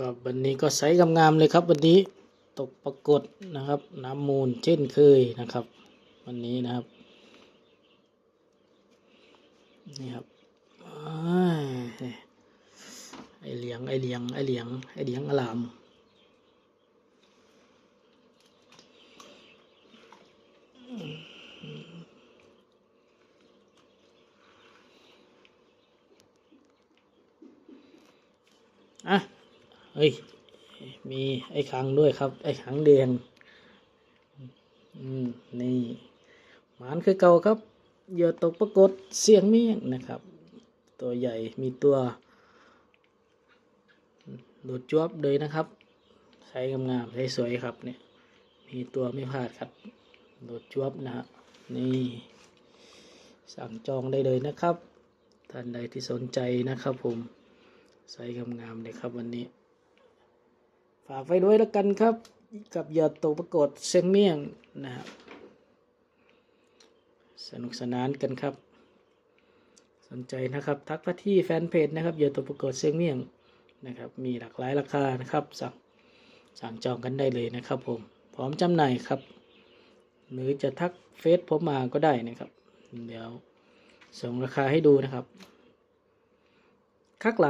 ครับวันนี้ก็ใสงามๆเลยครับ วันนี้ตกปรากฏนะครับ น้ำมูลเช่นเคยนะครับ วันนี้นะครับนี่ครับอไอเหลียงไอเหลียงไอเหลียงไอเหลียงอลามอะ เฮ้ย มีไอขังด้วยครับ ไอขังแดงอืมนี่หมานคือเก่าครับเหยื่อตกปรากฏเสียงเมี่ยงนะครับ ตัวใหญ่มีตัวโดดจวบเลยนะครับ ใช้งามๆใช้สวยครับเนี่ย มีตัวไม่พลาดครับโดดจวบนะฮะนี่ สั่งจองได้เลยนะครับ ท่านใดที่สนใจนะครับผม ใส่งามๆเลยครับวันนี้ ฝากไว้ด้วยแล้วกันครับ กับยอดตกปรากฏเสียงเมี่ยงนะครับสนุกสนานกันครับ สนใจนะครับ ทักมาที่แฟนเพจนะครับยอดตกปรากฏเสียงเมี่ยงนะครับ มีหลากหลายราคานะครับ สั่งสั่งจองกันได้เลยนะครับ ผมพร้อมจำหน่ายครับ หรือจะทักเฟซผมมาก็ได้นะครับ เดี๋ยวส่งราคาให้ดูนะครับคักไหล